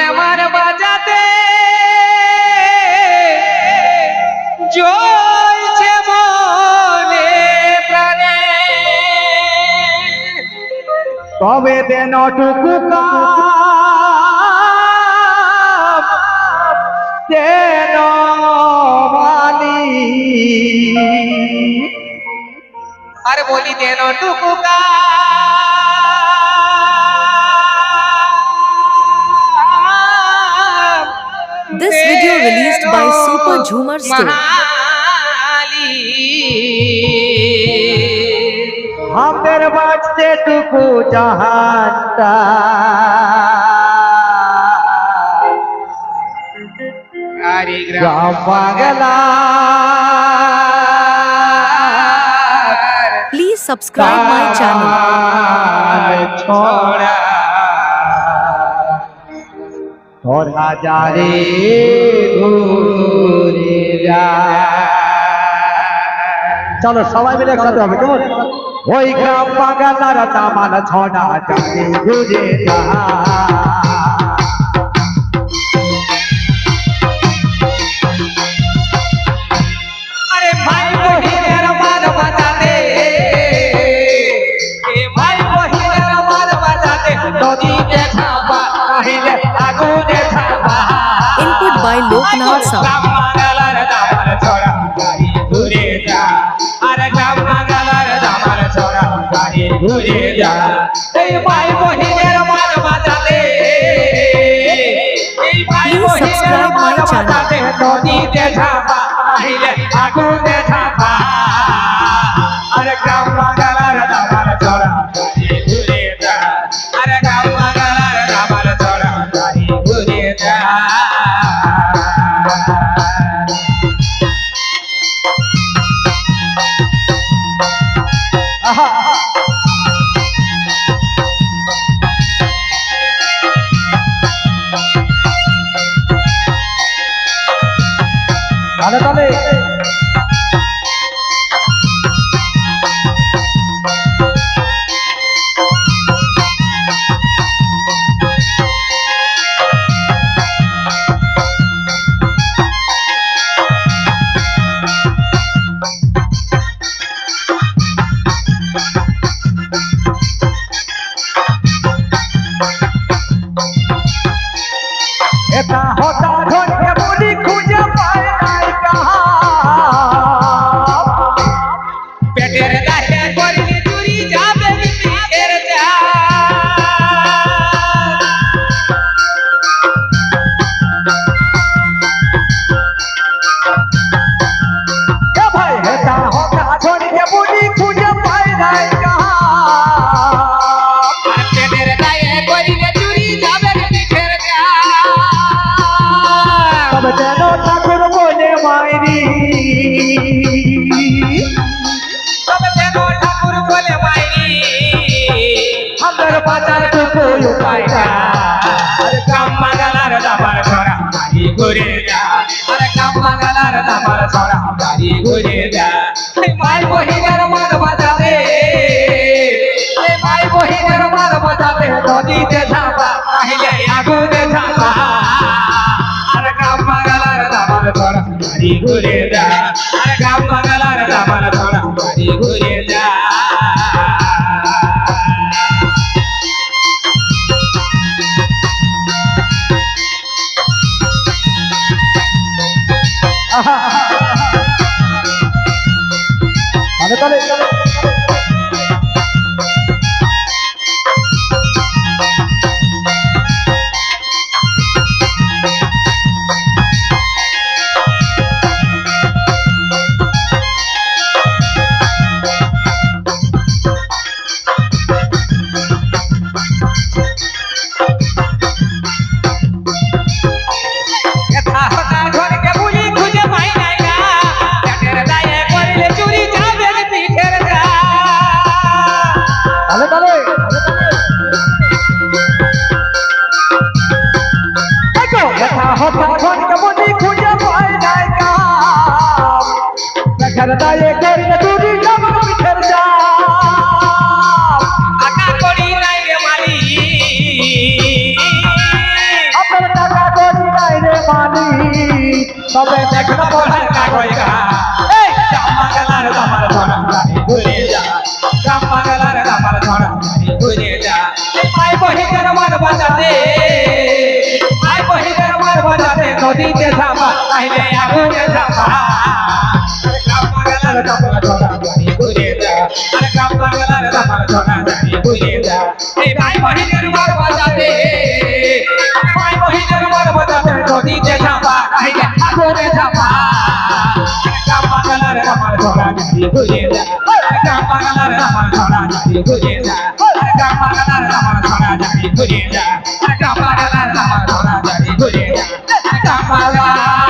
আমার বাজাতে। জয়ছে মনে প্রাণে। তবে দেন দেন আরে বলি দেন টুকু this video released by Super Jhumar Store. हम तेरे बाजते तुको चाहता Please subscribe my channel. তোরা যারে চলো, সবাই মিলে একসাথে হবে, কেমন? ওই গ্রাম বাংলার দামাল ছড়া যারে ঘুরে যা আরে ভাই महोत्सव Please subscribe my channel. তাহলে তাহলে এটা হতা ধরে না আরে কাম বাঙালার দাবার ছড়া গাড়ি ঘুরে যা। আরে কাম বাঙালার দাবার ছড়া আহিলে আগুনে ঝাপা। আরে কাম বাঙালার দাবার ছড়া গাড়ি ঘুরে মানে তাহলে তবে দেখো পড়ার কাগজ গা। এই কামাগালার দামার ছড়া গাড়ি ঘুরে যা। দামার ছড়া গাড়ি ঘুরে যা। এই মাই বহিদের মার বাজাতে। মাই বহিদের মার বাজাতে। নদীতে ধামা তাইলে আগুনে ধামা কামাগালার দামার ছড়া গাড়ি ঘুরে যা। যা। এই মাই বহিদের মার বাজাতে। কামাগালার দামার ছড়া গাড়ি ঘুরে যা কামাগালার দামার ছড়া গাড়ি ঘুরে যা কামাগালার দামার ছড়া গাড়ি ঘুরে যা কামাগালার